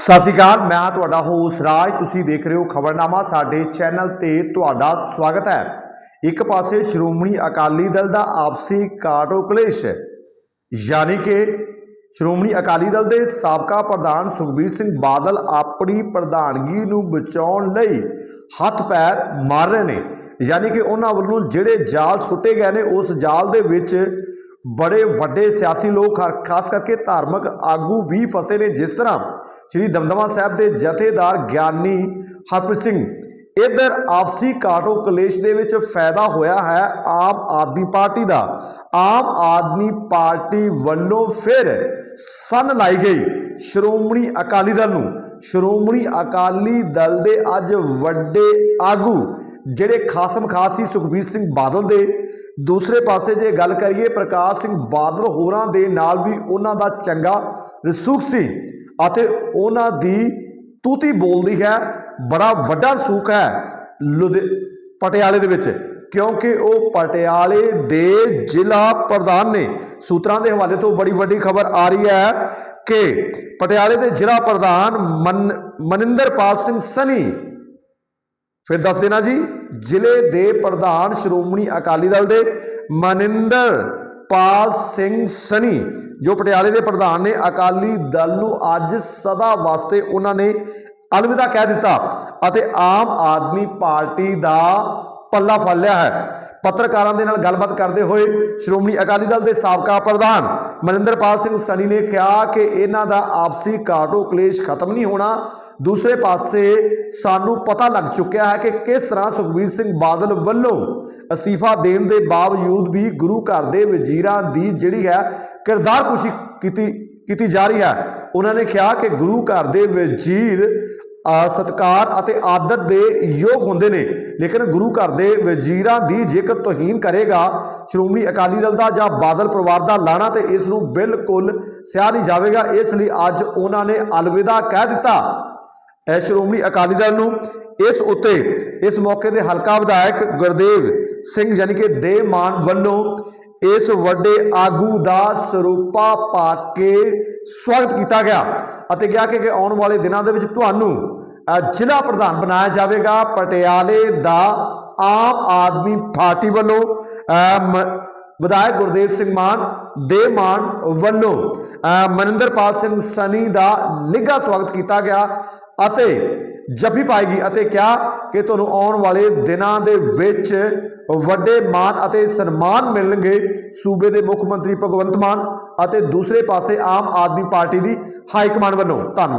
ਸਤਿ ਸ਼੍ਰੀ ਅਕਾਲ, ਮੈਂ ਤੁਹਾਡਾ ਹੋਸ ਰਾਜ। ਤੁਸੀਂ ਦੇਖ ਰਹੇ ਹੋ ਖਬਰਨਾਮਾ, ਸਾਡੇ ਚੈਨਲ ਤੇ ਤੁਹਾਡਾ ਸਵਾਗਤ ਹੈ। ਇੱਕ ਪਾਸੇ ਸ਼੍ਰੋਮਣੀ ਅਕਾਲੀ ਦਲ ਦਾ ਆਪਸੀ ਕਾਟੋ ਕਲੇਸ਼, ਯਾਨੀ ਕਿ ਸ਼੍ਰੋਮਣੀ ਅਕਾਲੀ ਦਲ ਦੇ ਸਾਬਕਾ ਪ੍ਰਧਾਨ ਸੁਖਬੀਰ ਸਿੰਘ ਬਾਦਲ ਆਪਣੀ ਪ੍ਰਧਾਨਗੀ ਨੂੰ ਬਚਾਉਣ ਲਈ ਹੱਥ ਪੈਰ ਮਾਰ ਰਹੇ ਨੇ। ਯਾਨੀ ਕਿ ਉਹਨਾਂ ਵੱਲੋਂ ਜਿਹੜੇ ਜਾਲ ਸੁੱਟੇ ਗਏ ਨੇ, ਉਸ ਜਾਲ ਦੇ ਵਿੱਚ ਬੜੇ ਵੱਡੇ ਸਿਆਸੀ ਲੋਕ ਖਾ- ਖਾਸ ਕਰਕੇ ਧਾਰਮਿਕ ਆਗੂ ਵੀ ਫਸੇ ਨੇ, ਜਿਸ ਤਰ੍ਹਾਂ ਸ੍ਰੀ ਦਮਦਮਾ ਸਾਹਿਬ ਦੇ ਜਥੇਦਾਰ ਗਿਆਨੀ ਹਰਪ੍ਰੀਤ ਸਿੰਘ। ਇਧਰ ਆਪਸੀ ਕਾਟੋ ਕਲੇਸ਼ ਦੇ ਵਿੱਚ ਫਾਇਦਾ ਹੋਇਆ ਹੈ ਆਮ ਆਦਮੀ ਪਾਰਟੀ ਦਾ। ਆਮ ਆਦਮੀ ਪਾਰਟੀ ਵੱਲੋਂ ਫਿਰ ਸਨ ਲਾਈ ਗਈ ਸ਼੍ਰੋਮਣੀ ਅਕਾਲੀ ਦਲ ਨੂੰ। ਸ਼੍ਰੋਮਣੀ ਅਕਾਲੀ ਦਲ ਦੇ ਅੱਜ ਵੱਡੇ ਆਗੂ, ਜਿਹੜੇ ਖਾਸਮ ਖਾਸ ਸੀ ਸੁਖਬੀਰ ਸਿੰਘ ਬਾਦਲ ਦੇ ਦੂਸਰੇ ਪਾਸੇ ਜੇ ਗੱਲ ਕਰੀਏ, ਪ੍ਰਕਾਸ਼ ਸਿੰਘ ਬਾਦਲ ਹੋਰਾਂ ਦੇ ਨਾਲ ਵੀ ਉਹਨਾਂ ਦਾ ਚੰਗਾ ਰਸੂਖ ਸੀ ਅਤੇ ਉਹਨਾਂ ਦੀ ਤੂਤੀ ਬੋਲਦੀ ਹੈ, ਬੜਾ ਵੱਡਾ ਰਸੂਖ ਹੈ ਲੁਧਿ, ਪਟਿਆਲੇ ਦੇ ਵਿੱਚ, ਕਿਉਂਕਿ ਉਹ ਪਟਿਆਲੇ ਦੇ ਜ਼ਿਲ੍ਹਾ ਪ੍ਰਧਾਨ ਨੇ। ਸੂਤਰਾਂ ਦੇ ਹਵਾਲੇ ਤੋਂ ਬੜੀ ਵੱਡੀ ਖਬਰ ਆ ਰਹੀ ਹੈ ਕਿ ਪਟਿਆਲੇ ਦੇ ਜ਼ਿਲ੍ਹਾ ਪ੍ਰਧਾਨ ਮਨ, ਮਨਿੰਦਰਪਾਲ ਸਿੰਘ ਸਨੀ ਫਿਰ ਦੱਸ ਦੇਣਾ ਜੀ, ਜ਼ਿਲ੍ਹੇ ਦੇ ਪ੍ਰਧਾਨ ਸ਼੍ਰੋਮਣੀ ਅਕਾਲੀ ਦਲ ਦੇ ਮਨਿੰਦਰ ਪਾਲ ਸਿੰਘ ਸਨੀ ਜੋ ਪਟਿਆਲੇ ਦੇ ਪ੍ਰਧਾਨ ਨੇ, ਅਕਾਲੀ ਦਲ ਨੂੰ ਅੱਜ ਸਦਾ ਵਾਸਤੇ ਉਹਨਾਂ ਨੇ ਅਲਵਿਦਾ ਕਹਿ ਦਿੱਤਾ ਅਤੇ ਆਮ ਆਦਮੀ ਪਾਰਟੀ ਦਾ ਪੱਲਾ ਫੜ ਲਿਆ ਹੈ। ਪੱਤਰਕਾਰਾਂ ਦੇ ਨਾਲ ਗੱਲਬਾਤ ਕਰਦੇ ਹੋਏ ਸ਼੍ਰੋਮਣੀ ਅਕਾਲੀ ਦਲ ਦੇ ਸਾਬਕਾ ਪ੍ਰਧਾਨ ਮਨਿੰਦਰਪਾਲ ਸਿੰਘ ਸਨੀ ਨੇ ਕਿਹਾ ਕਿ ਇਹਨਾਂ ਦਾ ਆਪਸੀ ਕਾਟੋ ਕਲੇਸ਼ ਖਤਮ ਨਹੀਂ ਹੋਣਾ। ਦੂਸਰੇ ਪਾਸੇ ਸਾਨੂੰ ਪਤਾ ਲੱਗ ਚੁੱਕਿਆ ਹੈ ਕਿ ਕਿਸ ਤਰ੍ਹਾਂ ਸੁਖਬੀਰ ਸਿੰਘ ਬਾਦਲ ਵੱਲੋਂ ਅਸਤੀਫਾ ਦੇਣ ਦੇ ਬਾਵਜੂਦ ਵੀ ਗੁਰੂ ਘਰ ਦੇ ਵਜ਼ੀਰਾਂ ਦੀ ਜਿਹੜੀ ਹੈ ਕਿਰਦਾਰ ਕੁਸ਼ੀ ਕੀਤੀ ਕੀਤੀ ਜਾ ਰਹੀ ਹੈ। ਉਹਨਾਂ ਨੇ ਕਿਹਾ ਕਿ ਗੁਰੂ ਘਰ ਦੇ ਵਜ਼ੀਰ ਸਤਕਾਰ ਅਤੇ ਆਦਰ ਦੇ ਯੋਗ ਹੁੰਦੇ ਨੇ। ਲੇਕਿਨ ਗੁਰੂ ਘਰ ਦੇ ਵਜ਼ੀਰਾਂ ਦੀ ਜੇਕਰ ਤੋਹੀਨ ਕਰੇਗਾ, ਸ਼੍ਰੋਮਣੀ ਅਕਾਲੀ ਦਲ ਦਾ ਜਾਂ ਬਾਦਲ ਪਰਿਵਾਰ ਦਾ ਲਾਣਾ ਤੇ ਇਸ ਨੂੰ ਬਿਲਕੁਲ ਸਿਆ ਨਹੀਂ ਜਾਵੇਗਾ। ਇਸ ਲਈ ਅੱਜ ਉਹਨਾਂ ਨੇ ਅਲਵਿਦਾ ਕਹਿ ਦਿੱਤਾ। ਇਹ ਸ਼੍ਰੋਮਣੀ ਅਕਾਲੀ ਦਲ ਨੂੰ ਇਸ ਉੱਤੇ ਇਸ ਮੌਕੇ ਦੇ ਹਲਕਾ ਵਿਧਾਇਕ ਗੁਰਦੇਵ ਸਿੰਘ ਯਾਨੀ ਕਿ ਦੇ ਮਾਨ ਵੱਲੋਂ ਇਸ ਵੱਡੇ ਆਗੂ ਦਾ ਸਰੂਪਾ ਪਾ ਕੇ ਸਵਾਗਤ ਕੀਤਾ ਗਿਆ ਅਤੇ ਕਿਹਾ ਕਿ ਕਿ ਆਉਣ ਵਾਲੇ ਦਿਨਾਂ ਦੇ ਵਿੱਚ ਤੁਹਾਨੂੰ ਜ਼ਿਲ੍ਹਾ ਪ੍ਰਧਾਨ ਬਣਾਇਆ ਜਾਵੇਗਾ। ਪਟਿਆਲੇ ਦਾ ਆਮ ਆਦਮੀ ਪਾਰਟੀ ਵੱਲੋਂ ਮ- ਵਿਧਾਇਕ ਗੁਰਦੇਵ ਸਿੰਘ ਮਾਨ ਦੇ ਮਾਨ ਵੱਲੋਂ ਮਨਿੰਦਰਪਾਲ ਸਿੰਘ ਸਨੀ ਦਾ ਨਿੱਘਾ ਸਵਾਗਤ ਕੀਤਾ ਗਿਆ ਅਤੇ ਜੱਫੀ ਪਾਏਗੀ ਅਤੇ ਕਿਹਾ ਕਿ ਤੁਹਾਨੂੰ ਆਉਣ ਵਾਲੇ ਦਿਨਾਂ ਦੇ ਵਿੱਚ ਵੱਡੇ ਮਾਨ ਅਤੇ ਸਨਮਾਨ ਮਿਲਣਗੇ। ਸੂਬੇ ਦੇ ਮੁੱਖ ਮੰਤਰੀ ਭਗਵੰਤ ਮਾਨ ਅਤੇ ਦੂਸਰੇ ਪਾਸੇ ਆਮ ਆਦਮੀ ਪਾਰਟੀ ਦੀ ਹਾਈ ਕਮਾਂਡ ਵੱਲੋਂ। ਧੰਨਵਾਦ।